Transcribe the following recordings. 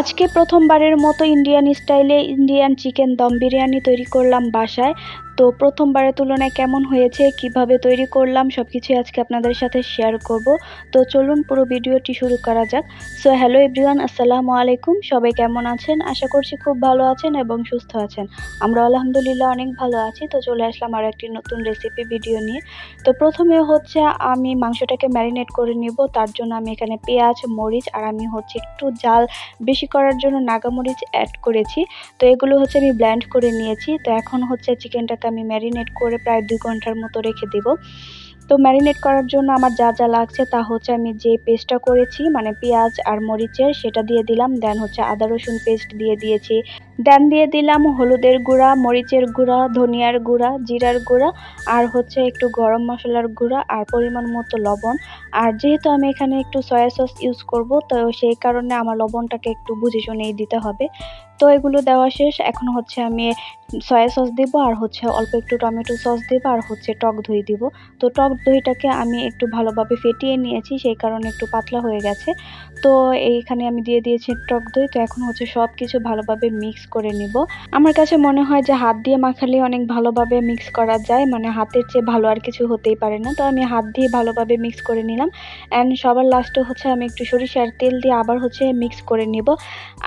আজকে প্রথমবারের মতো ইন্ডিয়ান স্টাইলে ইন্ডিয়ান চিকেন দম বিরিয়ানি তৈরি করলাম বাসায়। তো প্রথমবারের তুলনায় কেমন হয়েছে, কীভাবে তৈরি করলাম সব কিছুই আজকে আপনাদের সাথে শেয়ার করব। তো চলুন পুরো ভিডিওটি শুরু করা যাক। সো হ্যালো এভরিওয়ান আসসালামু আলাইকুম। সবাই কেমন আছেন? আশা করছি খুব ভালো আছেন এবং সুস্থ আছেন। আমরা আলহামদুলিল্লাহ অনেক ভালো আছি। তো চলে আসলাম আর একটি নতুন রেসিপি ভিডিও নিয়ে। তো প্রথমে হচ্ছে আমি মাংসটাকে ম্যারিনেট করে নিব। তার জন্য আমি এখানে পেঁয়াজ, মরিচ আর আমি হচ্ছে একটু জাল বেশি করার জন্য নাগামরিচ অ্যাড করেছি। তো এগুলো হচ্ছে আমি ব্ল্যান্ড করে নিয়েছি। তো এখন হচ্ছে চিকেনটাকে আমি ম্যারিনেট করে প্রায় দুই ঘণ্টার মতো রেখে দেব। তো ম্যারিনেট করার জন্য আমার যা যা লাগছে তা হচ্ছে আমি যে পেস্টটা করেছি মানে পেঁয়াজ আর মরিচের, সেটা দিয়ে দিলাম। দেন হচ্ছে আদা রসুন পেস্ট দিয়ে দিয়েছি। দেন দিয়ে দিলাম হলুদের গুঁড়া, মরিচের গুঁড়া, ধনিয়ার গুঁড়া, জিরার গুঁড়া, আর হচ্ছে একটু গরম মশলার গুঁড়া আর পরিমাণ মতো লবণ। আর যেহেতু আমি এখানে একটু সয়া সস ইউজ করব, তো সেই কারণে আমার লবণটাকে একটু বুঝে শুনেই দিতে হবে। তো এগুলো দেওয়া শেষ। এখন হচ্ছে আমি সয়া সস দিব আর হচ্ছে অল্প একটু টমেটো সস দিব আর হচ্ছে টক দই দিব। তো টক দইটাকে আমি একটু ভালোভাবে ফেটিয়ে নিয়েছি, সেই কারণে একটু পাতলা হয়ে গেছে। তো এইখানে আমি দিয়ে দিয়েছি টক দই। তো এখন হচ্ছে সব কিছু ভালোভাবে মিক্স করে নিব। আমার কাছে মনে হয় যে হাত দিয়ে মাখালে অনেক ভালোভাবে মিক্স করা যায় মানে হাতের চেয়ে ভালো আর কিছু হতেই পারে না। তো আমি হাত দিয়ে ভালোভাবে মিক্স করে নিলাম। অ্যান্ড সবার লাস্টে হচ্ছে আমি একটু সরিষার তেল দিয়ে আবার হচ্ছে মিক্স করে নিব।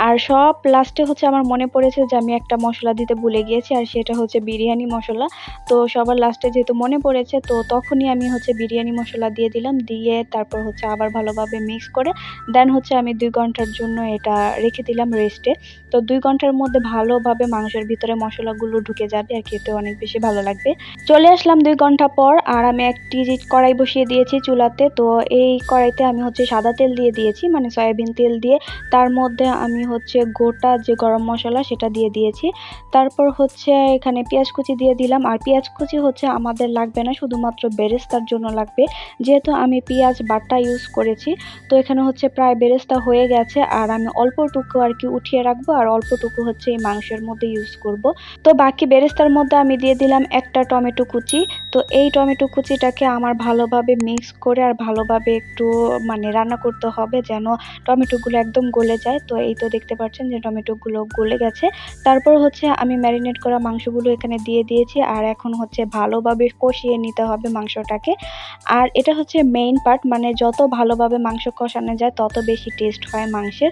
আর সব লাস্টে হচ্ছে আমার মনে পড়েছে যে আমি একটা মশলা দিতে ভুলে গিয়েছি, আর সেটা হচ্ছে বিরিয়ানি মশলা। তো সবার লাস্টে যেহেতু মনে পড়েছে, তো তখনই আমি হচ্ছে বিরিয়ানি মশলা দিয়ে দিলাম, দিয়ে তারপর হচ্ছে আবার ভালোভাবে মিক্স করে দেন হচ্ছে আমি দুই ঘণ্টার জন্য এটা রেখে দিলাম রেস্টে তো দুই ঘণ্টার মধ্যে ভালোভাবে মাংসের ভিতরে মশলাগুলো ঢুকে যাবে আর খেতে অনেক বেশি ভালো লাগবে। চলে আসলাম দুই ঘণ্টা পর আর আমি একটি কড়াই বসিয়ে দিয়েছি চুলাতে। তো এই কড়াইতে আমি হচ্ছে সাদা তেল দিয়ে দিয়েছি মানে সয়াবিন তেল দিয়ে। তার মধ্যে আমি হচ্ছে গোটা যে গরম মশলা সেটা দিয়ে দিয়েছি। তারপর হচ্ছে এখানে পেঁয়াজ কুচি দিয়ে দিলাম। আর পেঁয়াজ কুচি হচ্ছে আমাদের লাগবে না, শুধুমাত্র বেরেস্তার জন্য লাগবে। যেহেতু আমি পেঁয়াজ বাটা ইউজ করেছি, তো এখানে হচ্ছে প্রায় বেরেস্তা হয়ে গেছে। আর আমি অল্পটুকু আর কি উঠিয়ে রাখব। আর অল্পটুকু হচ্ছে এই মাংসের মধ্যে ইউজ করব। তো বাকি বেরেস্তার মধ্যে আমি দিয়ে দিলাম একটা টমেটো কুচি তো এই টমেটো কুচিটাকে আমার ভালোভাবে মিক্স করে আর ভালোভাবে একটু মানে রান্না করতে হবে যেন টমেটোগুলো একদম গলে যায়। তো এই তো দেখতে পাচ্ছেন যে টমেটোগুলো গলে গেছে। তারপর হচ্ছে আমি ম্যারিনেট করা মাংসগুলো এখানে দিয়ে দিয়েছি আর এখন হচ্ছে ভালোভাবে কষিয়ে নিতে হবে মাংসটাকে। আর এটা হচ্ছে মেইন পার্ট মানে যত ভালোভাবে মাংস কষানো যায় তত বেশি টেস্ট হয় মাংসের।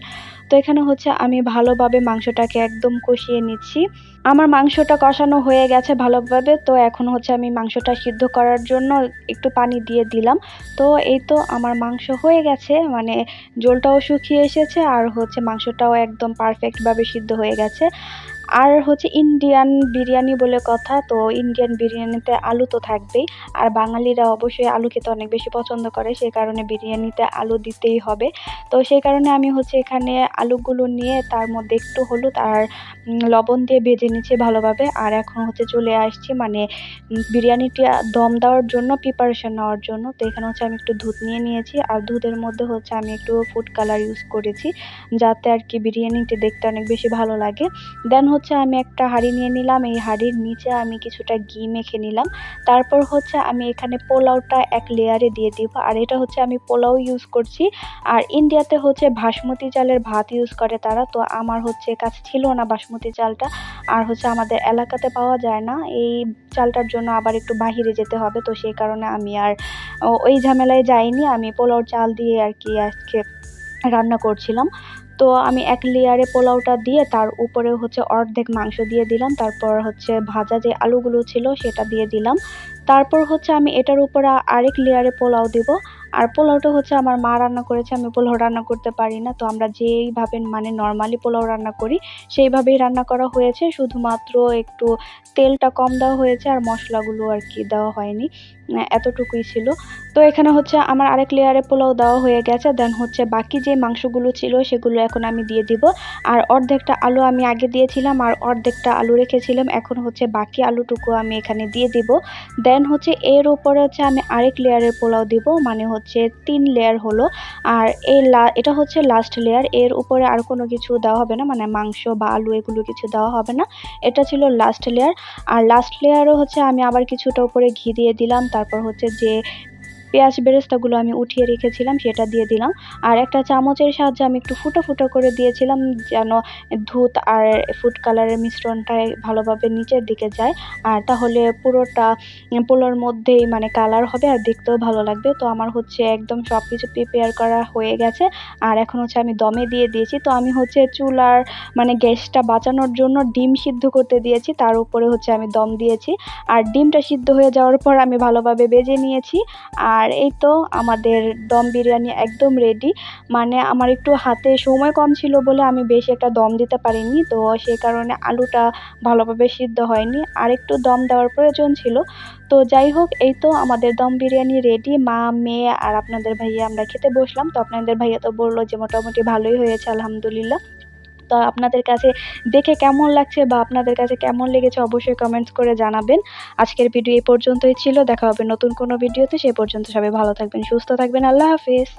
তো এখানে হচ্ছে আমি ভালোভাবে মাংসটাকে একদম কষিয়ে নিচ্ছি। আমার মাংসটা কষানো হয়ে গেছে ভালোভাবে, তো এখন হচ্ছে আমি মাংসটা সিদ্ধ করার জন্য একটু পানি দিয়ে দিলাম। তো এই তো আমার মাংস হয়ে গেছে মানে জলটাও শুকিয়ে এসেছে আর হচ্ছে মাংসটাও একদম পারফেক্টভাবে সিদ্ধ হয়ে গেছে। আর হচ্ছে ইন্ডিয়ান বিরিয়ানি বলে কথা, তো ইন্ডিয়ান বিরিয়ানিতে আলু তো থাকবেই। আর বাঙালিরা অবশ্যই আলু খেতে অনেক বেশি পছন্দ করে সেই কারণে বিরিয়ানিতে আলু দিতেই হবে। তো সেই কারণে আমি হচ্ছে এখানে আলুগুলো নিয়ে তার মধ্যে একটু হলুদ আর লবণ দিয়ে ভেজে নিচ্ছি ভালোভাবে। আর এখন হচ্ছে চলে আসছি মানে বিরিয়ানিটি দম দেওয়ার জন্য প্রিপারেশন নেওয়ার জন্য। তো এখানে হচ্ছে আমি একটু দুধ নিয়ে নিয়েছি। আর দুধের মধ্যে হচ্ছে আমি একটু ফুড কালার ইউজ করেছি, যাতে আর কি বিরিয়ানিটি দেখতে অনেক বেশি ভালো লাগে। দেন হচ্ছে আমি একটা হাঁড়ি নিয়ে নিলাম। এই হাঁড়ির নিচে আমি কিছুটা ঘি মেখে নিলাম। তারপর হচ্ছে আমি এখানে পোলাওটা এক লেয়ারে দিয়ে দিব। আর এটা হচ্ছে আমি পোলাও ইউজ করছি। আর ইন্ডিয়াতে হচ্ছে বাসমতি চালের ভাত ইউজ করে তারা। তো আমার হচ্ছে কাছে ছিল না বাসমতি চালটা। আর হচ্ছে আমাদের এলাকাতে পাওয়া যায় না। এই চালটার জন্য আবার একটু বাহিরে যেতে হবে। তো সেই কারণে আমি আর ওই ঝামেলায় যাইনি। আমি পোলাও চাল দিয়ে আর কি আজকে রান্না করছিলাম। তো আমি এক লেয়ারে পোলাওটা দিয়ে তার উপরে হচ্ছে অর্ধেক মাংস দিয়ে দিলাম, তারপর হচ্ছে ভাজা যে আলুগুলো ছিল সেটা দিয়ে দিলাম। তারপর হচ্ছে আমি এটার উপরে আরেক লেয়ারে পোলাও দিব। আর পোলাওটা হচ্ছে আমার মা রান্না করেছে, আমি পোলাও রান্না করতে পারি না। তো আমরা যেইভাবে মানে নর্মালি পোলাও রান্না করি, সেইভাবেই রান্না করা হয়েছে। শুধুমাত্র একটু তেলটা কম দেওয়া হয়েছে আর মশলাগুলো আর কি দেওয়া হয়নি, এতটুকুই ছিল। তো এখানে হচ্ছে আমার আরেক লেয়ারে পোলাও দেওয়া হয়ে গেছে। দেন হচ্ছে বাকি যে মাংসগুলো ছিল সেগুলো এখন আমি দিয়ে দিব। আর অর্ধেকটা আলু আমি আগে দিয়েছিলাম আর অর্ধেকটা আলু রেখেছিলাম। এখন হচ্ছে বাকি আলুটুকু আমি এখানে দিয়ে দিব। দেন হচ্ছে এর উপরে হচ্ছে আমি আরেক লেয়ারের পোলাও দিব। মানে হচ্ছে তিন লেয়ার হলো। আর এই এটা হচ্ছে লাস্ট লেয়ার এর উপরে আর কোনো কিছু দেওয়া হবে না মানে মাংস বা আলু এগুলো কিছু দেওয়া হবে না। এটা ছিল লাস্ট লেয়ার আর লাস্ট লেয়ারও হচ্ছে আমি আবার কিছুটা উপরে ঘি দিয়ে দিলাম, তারপর হচ্ছে যে পেঁয়াজ বেরেস্তাগুলো আমি উঠিয়ে রেখেছিলাম, সেটা দিয়ে দিলাম। আর একটা চামচের সাহায্যে আমি একটু ফুটো ফুটো করে দিয়েছিলাম, যেন দুধ আর ফুড কালারের মিশ্রণটা ভালোভাবে নিচের দিকে যায়। আর তাহলে পুরোটা পোলোর মধ্যেই মানে কালার হবে আর দেখতেও ভালো লাগবে। তো আমার হচ্ছে একদম সব কিছু প্রিপেয়ার করা হয়ে গেছে। আর এখন হচ্ছে আমি দমে দিয়ে দিয়েছি। তো আমি হচ্ছে চুলার মানে গ্যাসটা বাঁচানোর জন্য ডিম সিদ্ধ করতে দিয়েছি। তার উপরে হচ্ছে আমি দম দিয়েছি। আর ডিমটা সিদ্ধ হয়ে যাওয়ার পর আমি ভালোভাবে বেজে নিয়েছি। আর এই তো আমাদের দম বিরিয়ানি একদম রেডি মানে আমার একটু হাতে সময় কম ছিল বলে আমি বেশি একটা দম দিতে পারিনি, তো সে কারণে আলুটা ভালোভাবে সিদ্ধ হয়নি। আর একটু দম দেওয়ার প্রয়োজন ছিল। তো যাই হোক, এই তো আমাদের দম বিরিয়ানি রেডি মা, মেয়ে আর আপনাদের ভাইয়া আমরা খেতে বসলাম। তো আপনাদের ভাইয়া তো বলল যে মোটামুটি ভালোই হয়েছে, আলহামদুলিল্লাহ। তো আপনাদের কাছে দেখে কেমন লাগছে বা আপনাদের কাছে কেমন লেগেছে অবশ্যই কমেন্টস করে জানাবেন। আজকের ভিডিও এই পর্যন্তই ছিল। দেখা হবে নতুন কোনো ভিডিওতে সেই পর্যন্ত সবাই ভালো থাকবেন, সুস্থ থাকবেন। আল্লাহ হাফিজ।